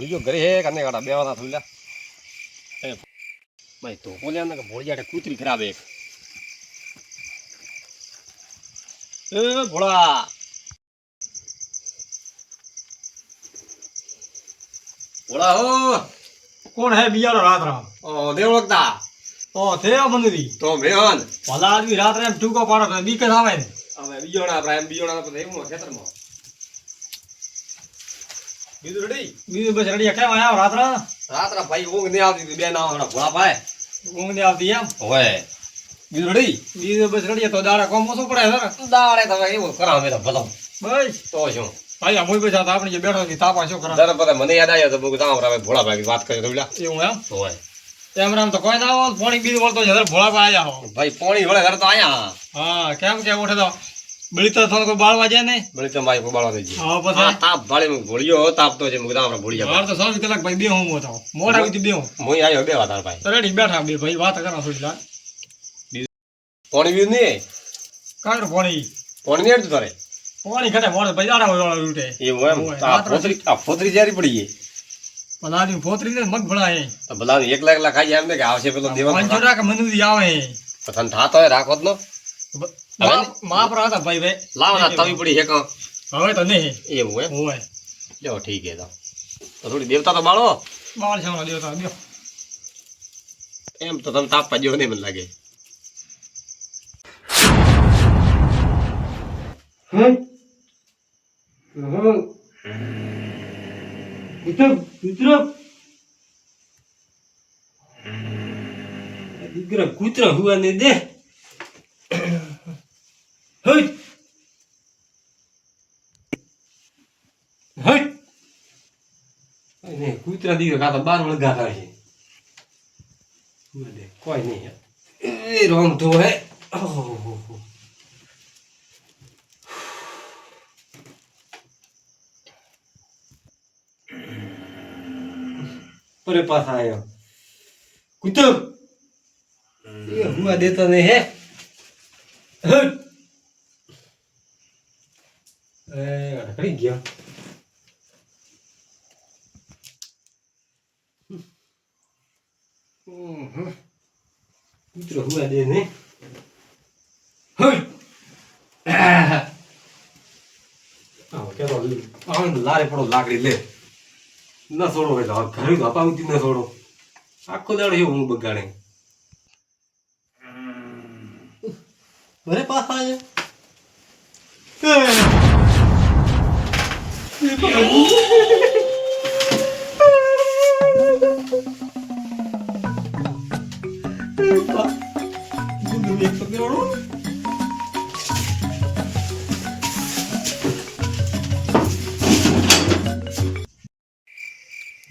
ભોળીઓ ઘરે હે કને કાઢા બેવાના થોડા એ ભાઈ તો બોલ્યા ને કે ભોળિયાટે કૂતરી ખરાબ એક. એ ભોળા. ભોળા હો. કોણ હે બિયારો રાત રામ ઓ દેવ ઓળખતા ઓ થે મંદરી? તો મેહન. ભલા આદમી રાત રામ ટૂંકો પાડો જ આવે ને. હવે બીજોણા આપણા એમ બીજોણા તો એવું ખેતરમાં. બીજું રેડી બીજું બસ રડિયા કેમ આયા રાત રામ રાત્રા ભાઈ ઊંઘ નહીં આવતી બે ના હમણાં ભોળા ભાઈ. ઊંઘ નહીં આવતી એમ? હોય બીજું રેડી બીજું બસ રડિયા તો દાડા કોમ ઓછું પડે સર દાડે તમે એવું કરાવે તો ભલો બસ. તો શું? ભાઈ મોઈ બેઠા હતા આપણે જે બેઠો હતી તાપા શું કરા દર બધા મને યાદ આવ્યો તો બહુ તામ રાવે ભોળા ભાઈ વાત કરી થોડા એવું એમ? હોય એમ રામ તો કોઈ ના આવો પાણી બીજું વળતો છે ભોળા આયા ભાઈ પાણી વળે ઘરે તો આયા. હા કેમ કેમ ઉઠે તો બળી તો કોઈ બાળવા જાય ને? બળી તો મારી હા હા પછી? તાપ ભોળિયો તો છે મારે તો ચોવીસ કલાક ભાઈ બે હું મોડા સુધી બે હું મોઈ આવ્યો બે વાત ભાઈ. રેડી બેઠા બે ભાઈ વાત કરા થોડી પોણી બીજું નહીં કાંઈ પાણી પોણી નહીં અડતું તારે? પાણી ઘટે મોડે ભાઈ દાડા હોય ઉઠે એવું હોય. આ ફોતરી આ ફોતરી જારી પડી ગઈ? આદમી પોતરી ને મગ તો ભલા એકલા એકલા ખાઈ એમ ને કે આવશે પેલો દેવા મનુજી આવે? થાતો હોય રાખો જ નો. માપ હતા ભાઈ ભાઈ. લાવો ના તવી પડી છે હવે તો નહીં. એવું એમ? હોય. લ્યો ઠીક છે તો. તો થોડી દેવતા તો બાળો. બાળ છે દેવતા દ્યો એમ તો તમે તાપ પાજો નહીં મને લાગે. હમ? કૂતરો કૂતરો હુવા ને દે. હઈ હઈ ને કૂતરા દીકરા કાં તો બાર વળગા થાય છે દે કોઈ નહીં એ રોમ તો હે પરે પાછા આવ્યો કૂતર એ હુવા દેતો નહીં હે હટ એ અડકડી ગયો કૂતરો હુવા દે ને આવો લારે પડો લાકડી લે ન છોડો એટલે ઘરે તો અપાવતી ન છોડો આખો દાડો એવું હું બગાડે અરે પાસ આવ્યો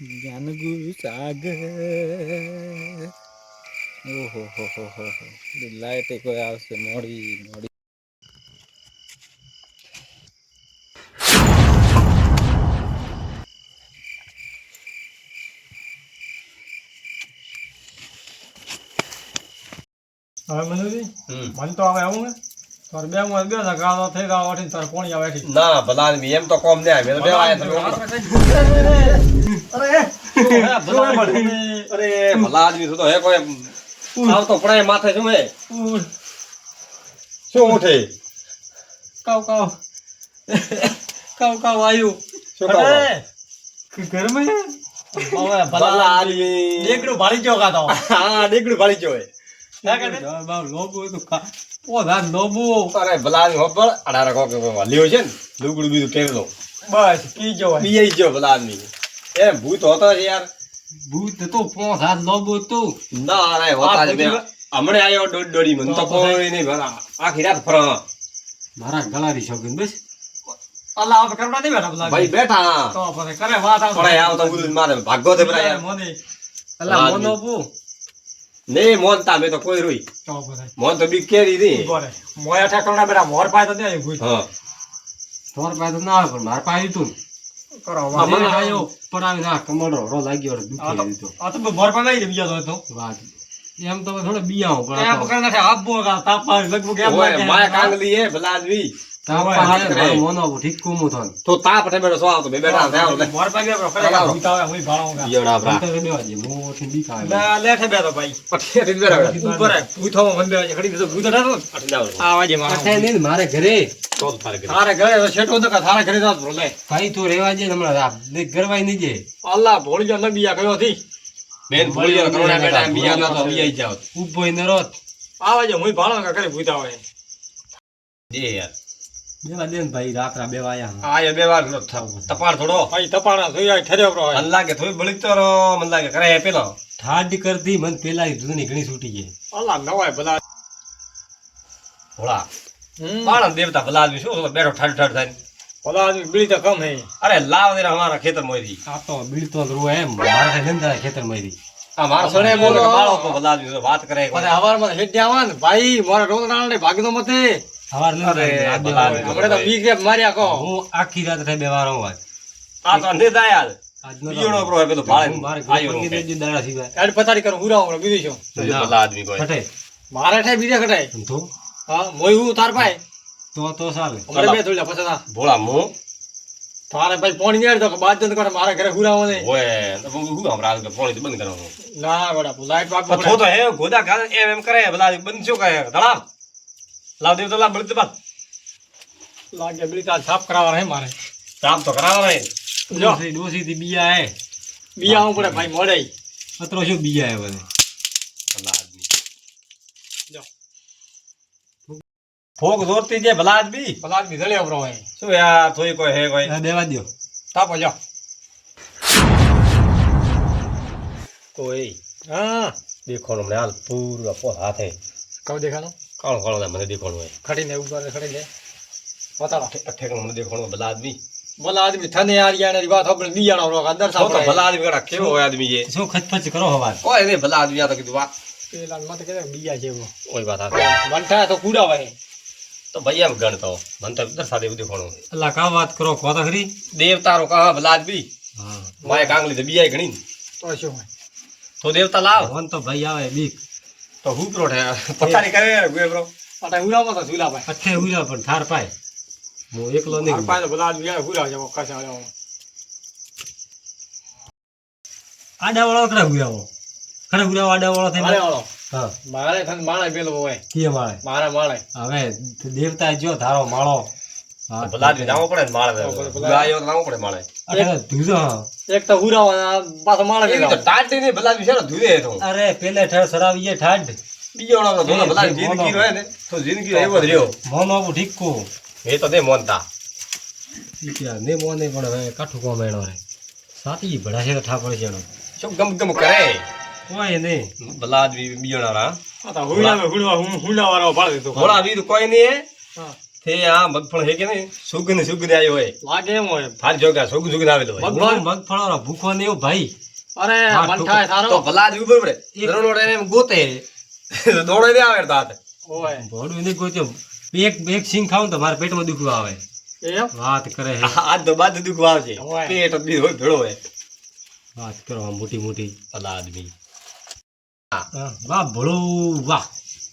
જ્ઞાનગુરુ સાગર ઓહો હો હો હો લાઈટ કોઈ આવશે મોડી મોડી. હવે મનુજી મન તો હવે આવું ને. તાર બે હું બે ગાળો થઈ ગાળો વાટીને તાર કોણી આવે છે ના ભલા એમ તો કોમ ને આવે. તો બે આયા તમે અરે ભલા આદમી તો હે કોઈ આવતો પડાય માથે શું હે શું ઉઠે? કાવ કાવ. કાવ કાવ આયુ. શું કહો ઘરમાં હવે ભલા આદમી દેગડું ભાળી ગયો કાતો હા નીકળું ભાળી જો હે. ભૂત હોતો યાર. ભૂત તો પોસ હાથ લોબુ તું. ના ના હોતા જ હમણે આયો દોડ દોડી મન તો કોઈ નહીં આખી રાત ફરા. મારા ગળારી શોખીન બસ. અલ્લાહ કરવા નહીં બેઠા ભાઈ બેઠા. તો કરે વાત આવ તો મારે ભાગો યાર. મોદી અલ્લાહ મોનો પુ ને મોનતા મેં તો કોઈ રોઈ. તો મોન તો બી કેરી ની બોલે મોયા ઠાકરના બેટા મોર પાય તો નહીં ભૂત હા. થોર પાય તો ના આવે પણ માર પાસે હતું. કરો મને આવ્યો પણ આવી ના કમળો રો લાગ્યો રે દુખી તો દીધો આ તો મોર પાય નહીં બીજો તો વાત. એમ તો થોડો બિયાઓ પણ આ તો નાખે આપવો કા લગભગ એમ માયા કાંગલી એ ભલા આદમી. મારું. તો બેઠો સો આવતો બે બેઠા બેવા મોં ના, લેઠે બેઠો ભાઈ. જ બેઠા. ઉપર ને? નહીં ઘરે. તો તારે કરી. તારે ઘરે તો તો કાં ઘરે જાત ભલે. ભાઈ તું રેવા દે હમણાં આ ગરવાઈ નહીં જે અલ્લાહ ન બીયા કયો હતી. બેન ભૂલી જાવ, કરોડા બેઠા એમ બીજા તો બીજાઈ જાવ. ઊભો ય રોત કે ભૂતા હોય જે યાર. બેવા દે ને ભાઈ રાત્રા બેવા આયા આ એ બે વાર નો થ- તપાડ થોડો. ભાઈ તપાણા જોઈ આય ઠર્યો હોય મને લાગે થોડી બળી તો રો, મને લાગે કરે પેલો. ઠાડ કરતી મને પેલા દૂધની ઘણી છૂટી ગઈ અલ્લાહ નવાય ભલા. ભોળા હમ. માણસ દેવતા ભલા આદમી શું? બેઠો ઠાડ ઠાડ થાય. ભલા આદમી બીડી તો કમ હે. અરે લાવ દે અમારા ખેતર મોયથી આ તો બીડતો જ રોય એમ. મારા થાય ખેતરમાં આ મારા સણે બોલે કે બાળો તો ભલા આદમી છે, વાત કરે મને હવારમાં હેડ આવા ને. ભાઈ મારા રોતડાળ ને ભાગનો મતે. અરે, બેવા આદમી. આપણે તો બી કે માર્યા કહો હું આખી રાત થાય બેવા રહું આજ આ તો અંધે દયાલ બીજોડો પ્રો પેલો ભાળે. મારે આયો કે. દાડા સિવાય. હેડ પથારી કરું હુરા હું બીજું છું ભલા આદમી કોઈ. ફટે મારે ઠે બીજા આમ તો? હા મોય હું તાર પાય તો તો ચાલે. અમારે બે થોડા પછી ભોળા મું. તારે ભાઈ પોણી નીડ તો બાદ જન કરે મારા ઘરે હુરાવો ને ઓય તો હું શું કે પોણી તો બંધ કરવાનું ના ગોડા લાઈટ વાગ પણ તો હે ગોદા ખાને એમ એમ કરે ભલા બંધ શું કરે? ધડામ લાવ દેવ તો લાવ બળી તો બાદ લાગે બીડી કાલ સાફ કરાવવા રહે મારે. સાફ તો કરાવવા રહે. જો. ડોસી ડોસી થી બીયા હે. બીયા હું પડે ભાઈ મોડે અતરો શું બીયા હે બધે? ફોક જોરતી જે ભલા આદમી ભલા આદમી જળ્યો પ્રો હોય શું યાર થોઈ કોઈ હે કોઈ? દેવા દો તાપો જો. કોઈ. હા. દેખો હમણાં હાલ પૂરા હાથે. કઉ દેખાનો. કાળો કાળો મને દેખાણું હોય. ખડીને ઉપર ખડી લે બતાડો. ઠેકાણું મને દેખાણું ભલા આદમી. ભલા આદમી થને યાર યાર વાત આપણે બિયાણો રોક અંદર સાફ ભલા આદમી કડા કેવો હોય આદમી એ? શું ખચપચ કરો હવાર? કોઈ રે ભલા આદમી આ તો કીધું વાત પેલા મત કે બીજા જેવો. ઓય વાત આ મનઠા તો કુડા હોય. તો ભાઈ એમ ગણતો મને તો દર સાથે દેખોણું અલ્લા કા વાત કરો? કો તો ખરી. દેવતારો કહા ભલા આદમી. હા. માય કાંગલી તો બીઆઈ ગણી તો શું તો દેવતા લાવ. ભગવાન તો ભાઈ આવે બીક. તો હું પ્રો પથારી કરે ગુએ બ્રો અટા હુરામાં તો ઝુલા ભાઈ પથે ઉજા પણ થાર પાય. હું એકલો માર નહીં પાસે તો ભલા આદમી જાવ જેવો આવો આડા વાળો કડા ઉજાવો ખરે ઉજાવો આડા વાળો મારે થાય વાળો. હા. મારે થન માળે પેલો હોય. કે માળે? મારા માળે. હવે દેવતા જો ધારો માળો. હા, ભલા જાવો પડે ને માળે ગાયો તો લાવવો પડે માળે. એક તો હુરાવા પાછો માળે ટાટી નહીં ભલા આદમી છે ધુએ તો. અરે પેલે ઠેર સરાવીએ ઠાડ. બીજો નો તો ધોનો એ જિંદગી. રહે ને તો જિંદગી એવો જ રહ્યો. મોનો આવું ઠીકું એ તો દે મોનતા. ને મોને પણ હવે કાઠું કોમ એનો રે. સાતી ભડાશે તો ઠા પડશે એનો શું ગમ ગમ કરે? કોઈ નહીં. બીજો ના રા હુંડા વાળો પાડી દીધો. કોઈ નહીં હા. તે આ મગફળ હે કે ને સુગંધ સુગંધ આવ્યો હોય. લાગે એમ હોય. ફાર જોગા સુગંધ સુગંધ આવેલો હોય. મગફળ? મગફળો ભૂખો ને એવો ભાઈ. અરે હા, મનઠાય તો ભલા જ ઊભો પડે દરોડો એને એમ ગોતે. દોડો નહીં આવે તાત ઓય. ભોડું ને ગોતે એક એક સિંગ ખાવ ને તો મારા પેટમાં દુખવા આવે. એમ? વાત કરે હે. આજ તો બાદ દુખવા આવશે. પેટ બી હોય ભેળો હોય. વાત કરો મોટી મોટી. ભલા આદમી વાહ ભોળું વાહ.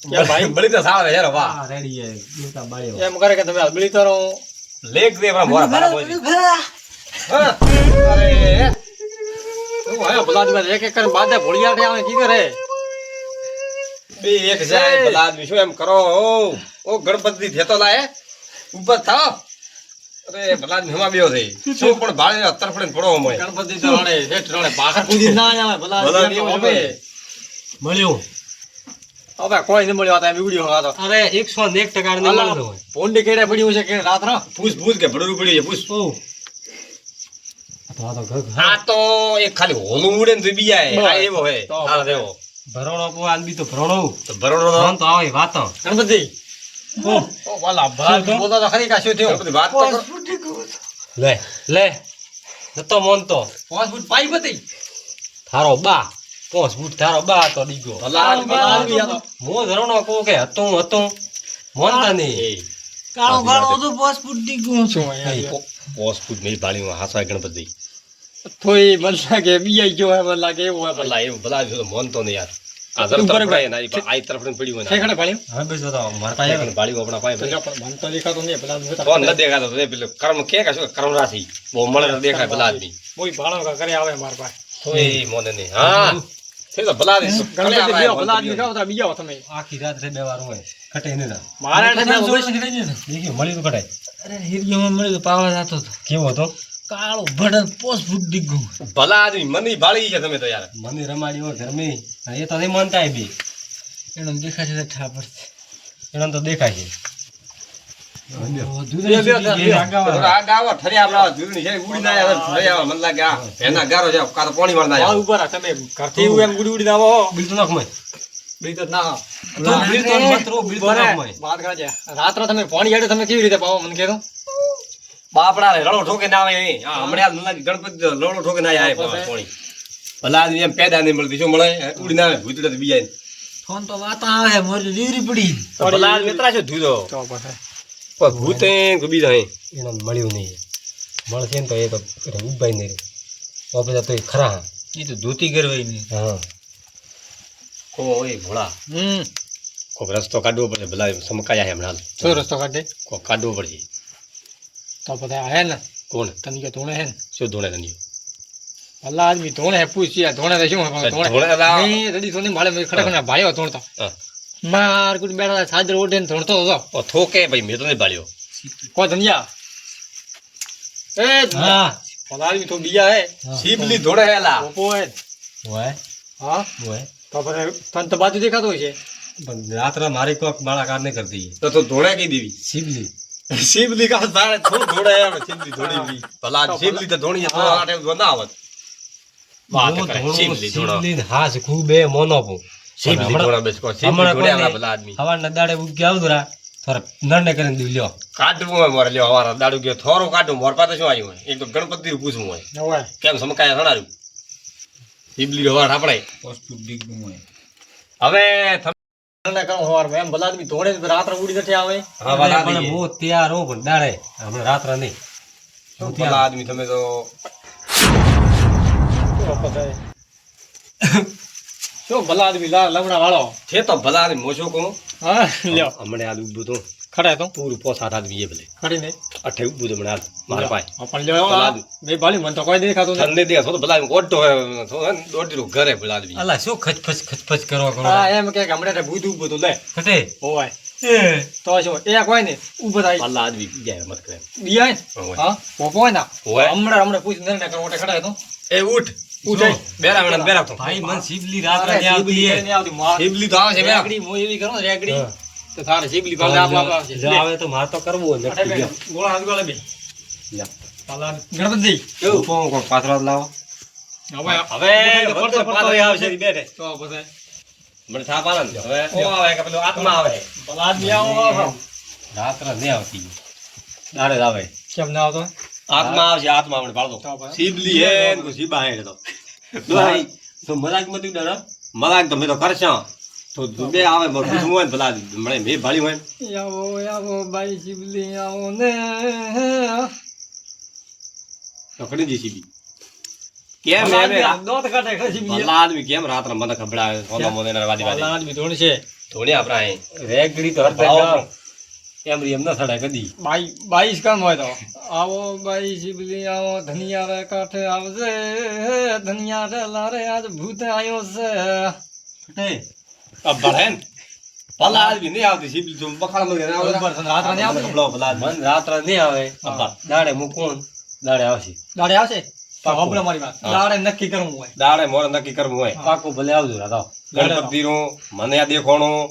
બળી તો સાવ યાર વાહ રેડી હે મોટા બાળ્યો એમ કરે કે તમે આ બીડી તરો લેખ દે મારા મોરા ભારા બોલી અરે હું હે ભલા આદમી એક એક કરીને બાદે ભોળિયા આવે કી કરે બે એક જાય બલાદ શું એમ કરો ઓ ઓ ગણપતિ થેતો લાય ઉપર થાવ અરે ભલા હમા બેયો થઈ શું પણ ભાળે અત્તર પડે પડો મોય ગણપતિ તો રણે હેઠ રણે બાખર કૂદી ના આવે ભલા મળ્યું હવે કોઈ નહીં મળ્યો તમે વીડિયો હગાતો અરે એકસો ને એક ટકા નહીં મળતો હોય. ભોંડી કેડે પડ્યું છે કે રાત નો ભૂસ ભૂસ કે ભડરું પડ્યું છે ભૂસ ઓ. તો આ તો ઘર- આ તો એક ખાલી હોલું ઉડે ને તો બીજા હે. એવો હે. હા દેવો ભરણો પો આનબી તો ભરોણો. તો ભરોણો તો. તો આવે વાત. ગણપતિ. ઓ. વાલા ભાઈ બોલતા તો ખરી કાશ્યો થયો? બધી વાત તો લે લે. નતો મોનતો. પાંચ ફૂટ પાઈ હતી. થારો બા. પોસ ફૂટ થારો બા તો દીગો ભલા ભલા તો. મો ધરણો કો કે હતું હતું. મોનતા નહીં. કાળો કાળો તો પાંચ ફૂટ એ પો- પોસ ફૂટ મેલ પાણીમાં હાસવાય ગણપતિ. થોઈ મને લાગે બીઆઈ ગયો હે મને લાગે એવું હોય ભલા ભલા એવું ભલા આદમી તો મોનતો નહીં યાર. આ તરફ તરફ ભાઈ ના આ તરફ ને પડ્યું હોય છે ને. હા હવે બસ બતાવો મારા પાસે આ બાળીઓ આપણા પાય તો પણ મન તો દેખાતો નહીં પેલા તો ન દેખાતો તો પેલો કર્મ કે કે શું? કર્મ રાશિ. બહુ મળે દેખાય ભલા આદમી કોઈ ભાળો કરે આવે માર પાસે. થોઈ મોને નહીં. હા. તો ભલા ગણપતિ ભલા ખાવ તમે આખી રાત રે બે વાર હોય કટે નહીં ના મારા ટાઈમે જોડે નીકળી જશે. દેખ્યું મળ્યું તો કટાય અરે હિરિયોમાં મળ્યું તો પાવડા જતો હતો. કેવો હતો? કાળો ભડક પોસ ફૂટ ડીગું ભલા આદમી મની ભાળી છે તમે તો યાર. મને રમાડી હોય ઘરમે એ તો નહીં માનતા એ બી. એને દેખાય છે. ઠાપર એના તો દેખાય છે. રાત્રે તમે પાણી હેડે તમે કેવી રીતે પાવો મને કહેતો બાપડા રે રળો ઠોકે ના આવે હા હમણાં મને લાગે ગણપતિ રળો ઠોકે ના આવે પાણી. ભલા આદમી એમ પેદા નહીં મળતી શું મળે ઉડી ના આવે ભૂતડે બીજા ફોન તો વાત આવે મોરી દીવરી પડી ભલા મિત્રા છે ધૂધો ભૂતે કે બીજા હે એને મળ્યું નહીં. મળશે ને તો એ તો ઉભાઈ નહીં રે ઓપે તો એ ખરા હા. એ તો ધોતી કરવાય નહીં હા. કો ઓય ભોળા. હમ. કોક રસ્તો કાઢવો પડશે ભલા સમકાયા હે હમણાં. શું રસ્તો કાઢે? કોક કાઢવો પડશે તો બધા હે ને? કોણ? તને કે ધોણે હે ને? શું ધોણે તને ભલા આદમી ધોણે હે પૂછ્યા ધોણે શું હે? ધોણે રડી ધોની મારે મેં ખરેખર ભાઈઓ ધોણતા. હા. માર કુટ બેઠા સાદર ઓઢે ને ધોણતો હતો. થોકે ભાઈ મેં તો નહીં ભાળ્યો. કો ધનિયા? એ હા. આદમી તો બીજા હે? શીપલી ધોડે હેલા. ઓપો હે. હોય હા? હોય તો પર તને તો બાજુ દેખાતો હોય છે. પણ રાત્રે મારી કોક માળા કાર નહીં કરતી તો તો ધોડે કી દીવી. શિવલી શીપલી કા સારે થોડું ધોળે એમ? શીપલી ધોડી બી ભલા શીપલી તો ધોણી તો આટે વંદા આવત. વાત કરે ધોળું ધોડો ને હાસ ખૂબ એ ધોળા ધોળે દાડે ઉગી આવતું રા. થોડા નરને કરીને દીવ લ્યો. કાઢવું હોય મોરે લ્યો અમારા દાડુ ગયો થોરો કાઢું મોર પાસે શું આવ્યું હોય? એક તો ગણપતિ નું પૂછવું હોય. કેમ સમકાય સણાર્યું શીપલી હવાર આપણે હવે ધોણે કરો સવારમાં. એમ ભલા આદમી ધોણે રાત્રે ઉડી નથી આવે. હા પણ આદમી હું તૈયાર હોઉં પણ દાડે. હમણાં રાત્રે નહીં. ભલા આદમી તમે તો શું ભલા આદમી લા લમણા વાળો? છે તો ભલા આદમી મોશો કહું. હા લ્યો. હમણે આ ઉભું તું. ખડે તો. પૂરું પોસ હાથ આદમી એ ભલે. ખડી ને અઠે ઉભું તું હમણાં હાલ મારા પાસે. પણ લ્યો. બે ભાલી મને તો કોઈ નહીં. તને દે તો ભલા આદમી તો હે ને ઘરે ભલા આદમી અલા શું ખચપચ ખચપચ કરવા કરો. હા એમ કે હમણાં ભૂત ઉભું તું લે. ખટે હોવાય તો જો એ કોઈ ને ઊભો થાય. ભલા આદમી બીજા મત કરે. બીયા હા પોપો ના. હમણાં હમણાં પૂછ ને કરવા ઓટે ખડા તો. એ ઉઠ. ઉઠે બેરા હમણાં ભાઈ મન શિવલી અરે રાત્રે ત્યાં આવતી હે. તો આવે છે એવી કરું તો તારે શીબલી પાલે આપ આપ આવશે. આવે તો માર તો કરવું હોય અટે નક્કી. બે જો. ગોળા હાથ ગોળા બે લ્યો. પાલા ગણપતિ કેવું? કોણ કોણ પાથરા લાવો. હવે હવે પડતો પડતો આવશે બેઠે. તો પછી મને થાપ આલે ને હવે ઓ આવે કે પેલું આત્મા આવે? ભલા આદમી આવો આવો. રાત્રે નહીં આવતી. દાડે આવે. કેમ ના આવતો? આત્મા આવશે આત્મા આપણે પછી. શીબલી હે ને શીબા હે તો. ભાઈ તો મજાક મતી ડર મજાક તમે તો કરશો. તો દુબે આવે મોર પૂછવું હોય ભલા મને મે ભાળી હોય આવો આવો ભાઈ શીબલી આવો ને. ખડી જઈ શીબી કેમ એમ દોત કાટે ખસી ભલા આદમી કેમ રાત્રે મને ખબડાવે સોનો મોને ને વાદી વાદી આદમી ધોણ છે. ધોણી આપણા રેગડી તો જાઓ. એમ રી એમ ન થડાય કદી. બાઈ બાઈસ કામ હોય તો? આવો બાઈ શીબલી આવો ધનિયા રે કાંઠે આવશે ધનિયા રે લારે આજ ભૂત આવ્યો છે. હે અબ્બા હે ને આજ આદમી નહીં આવતી શીબલી તો બખાડમાં આવે. બરોબર છે, રાત્રે નહીં આવતી? ખબડાવો ભલા મન રાત રાત્રે નહીં આવે. અબ્બા દાડે મૂકું દાડે આવશે. દાડે આવશે? પાકો. મારી વાત. દાડે નક્કી કરવું હોય. દાડે મોર નક્કી કરવું હોય. પાકું ભલે આવજો રાતો ગણપતિ નું મને આ દેખોણું.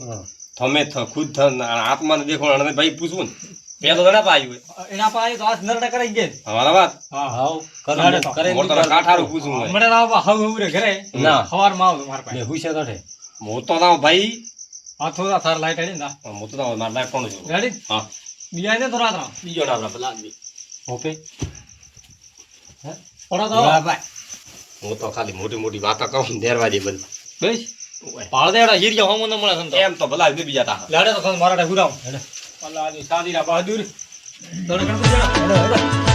તમે થ- ખુદ થ- આત્માને દેખોણું અને ભાઈ પૂછવું ને. પેલો ગણા પાયું એના પાસે તો આ નરડા કરાઈ ગયે ને. અમારા વાત? હા. હાવ કર દાડે તો. કરે મોર તો કાંઠારું પૂછવું હોય. હમણાં આવો હવ હવ રે ઘરે. ના. સવારમાં આવજો મારા પાસે. હુશે તો ઠે. હું તો ના ભાઈ. આ થોડા થાર લાઈટ આડી ના હું તો ના મારે લાઈટ કોણ છે રેડી હા. બીજા ને તો રાત બીજો ના રાત પેલા આદમી ઓકે. પડો તો ભાઈ. હું તો ખાલી મોટી મોટી વાતો કહું દેરવા દે બધું. બેસ. પાળ દેડા હીરિયા હોમો ન મળે સંતો. એમ તો ભલા બીજા તા. લાડે તો મારા ગુરામ અલ્લાહ આદમી સાદીરા બહાદુર. દોડ